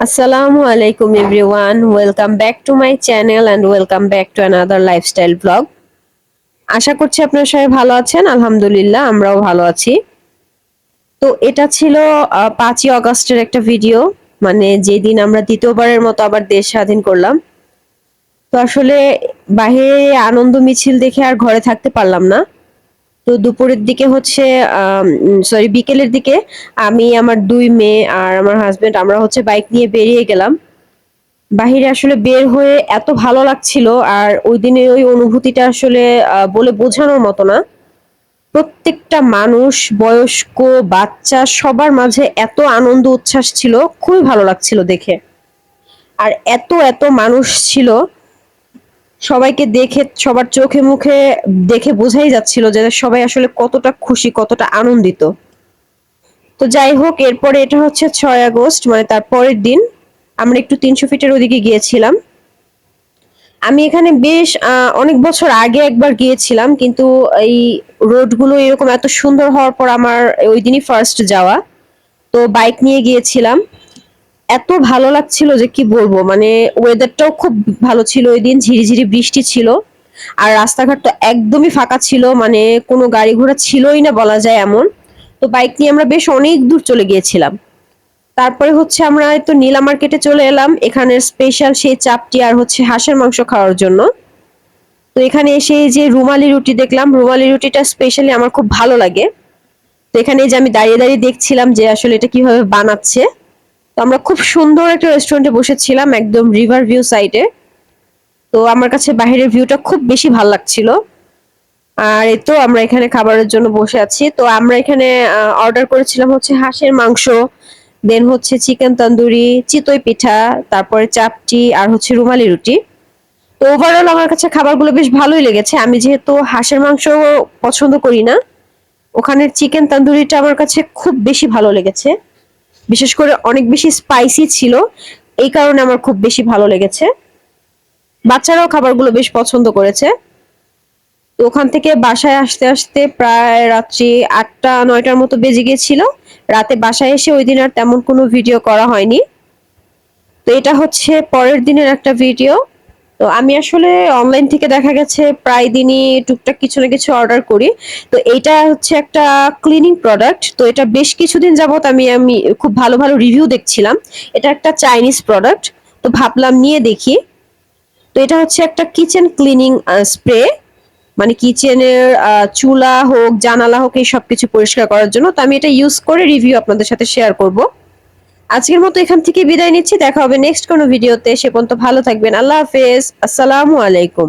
Assalamu alaikum, everyone. Welcome back to my channel and welcome back to another lifestyle vlog আশা করছি আপনারা সবাই ভালো আছেন। আলহামদুলিল্লাহ, আমরাও ভালো আছি। তো এটা ছিল পাঁচই অগস্টের একটা ভিডিও মানে যেদিন আমরা দ্বিতীয়বারের মতো আবার দেশ স্বাধীন করলাম। তো আসলে বাইরে আনন্দ মিছিল দেখে আর ঘরে থাকতে পারলাম না। তো দুপুরের দিকে হচ্ছে সরি বিকেলের দিকে আমি, আমার দুই মেয়ে আর আমার হাজবেন্ড আমরা হচ্ছে বাইক নিয়ে বেরিয়ে গেলাম। বাহিরে আসলে বের হয়ে এত ভালো লাগছিল আর ওই দিনের ওই অনুভূতিটা আসলে বলে বোঝানোর মতো না। প্রত্যেকটা মানুষ, বয়স্ক, বাচ্চা, সবার মাঝে এত আনন্দ, উচ্ছ্বাস ছিল, খুবই ভালো লাগছিল দেখে। আর এত এত মানুষ ছিল সবাইকে দেখে, সবার চোখে মুখে দেখে বোঝাই যাচ্ছিল যে সবাই আসলে কতটা খুশি, কতটা আনন্দিত। তো যাই হোক, এরপরে এটা হচ্ছে ছয় আগস্ট মানে তার পরের দিন। আমরা একটু তিনশো ফিটের ওদিকে গিয়েছিলাম। আমি এখানে বেশ অনেক বছর আগে একবার গিয়েছিলাম, কিন্তু এই রোডগুলো এরকম এত সুন্দর হওয়ার পর আমার ওই দিনই ফার্স্ট যাওয়া। তো বাইক নিয়ে গিয়েছিলাম। এত ভালো লাগছিল যে কি বলব? মানে ওয়েদারটাও খুব ভালো ছিল ওই দিন ঝিরিঝিরি বৃষ্টি ছিল। আর রাস্তাঘাট তো একদমই ফাঁকা ছিল মানে কোনো গাড়ি ঘোড়া ছিলই না বলা যায় এমন। তো বাইক নিয়ে আমরা বেশ অনেক দূর চলে গিয়েছিলাম। তারপরে হচ্ছে আমরা তো নীলা মার্কেটে চলে এলাম। এখানের স্পেশাল সেই চাপটি আর হচ্ছে হাঁসের মাংস খাওয়ার জন্য। তো এখানে এসে যে রুমালি রুটি দেখলাম, রুমালি রুটিটা স্পেশালি আমার খুব ভালো লাগে। তো এখানে যে আমি দাঁড়িয়ে দাঁড়িয়ে দেখছিলাম যে আসলে এটা কীভাবে বানাচ্ছে। আমরা খুব সুন্দর একটা রেস্টুরেন্টে বসেছিলাম, একদম রিভার ভিউ সাইডে তো আমার কাছে বাইরের ভিউটা খুব বেশি ভালো লাগছিল। আর এই তো আমরা এখানে খাবারের জন্য বসে আছি। তো আমরা এখানে অর্ডার করেছিলাম হচ্ছে হাঁসের মাংস দেন হচ্ছে চিকেন তন্দুরি, চিতই পিঠা, তারপরে চাপটি আর হচ্ছে রুমালি রুটি। তো ওভারঅল আমার কাছে খাবারগুলো বেশ ভালোই লেগেছে। আমি যেহেতু হাঁসের মাংস পছন্দ করি না, ওখানের চিকেন তন্দুরিটা আমার কাছে খুব বেশি ভালো লেগেছে। বিশেষ করে অনেক বেশি স্পাইসি ছিল। এই কারণে আমার খুব বেশি ভালো লেগেছে। বাচ্চারাও খাবারগুলো বেশ পছন্দ করেছে। তো ওখান থেকে বাসায় আসতে আসতে প্রায় রাত্রি আটটা, নয়টার মতো বেজে গিয়েছিল। রাতে বাসায় এসে ওই দিন আর তেমন কোনো ভিডিও করা হয়নি। তো এটা হচ্ছে পরের দিনের একটা ভিডিও তো আমি আসলে অনলাইন থেকে দেখা গেছে প্রায় দিনই টুকটাক কিছু না কিছু অর্ডার করি। তো এটা হচ্ছে একটা ক্লিনিং প্রোডাক্ট তো এটা বেশ কিছুদিন যাবত আমি আমি খুব ভালো ভালো রিভিউ দেখছিলাম। এটা একটা চাইনিজ প্রোডাক্ট তো ভাবলাম নিয়ে দেখি। তো এটা হচ্ছে একটা কিচেন ক্লিনিং স্প্রে মানে কিচেনের চুলা হোক, জানালা হোক, এই সব কিছু পরিষ্কার করার জন্য। তো আমি এটা ইউজ করে রিভিউ আপনাদের সাথে শেয়ার করব। আজকের মতো এখান থেকে বিদায় নিচ্ছি। দেখা হবে নেক্সট কোনো ভিডিওতে সে পর্যন্ত ভালো থাকবেন। আল্লাহ হাফেজ। আসসালামু আলাইকুম।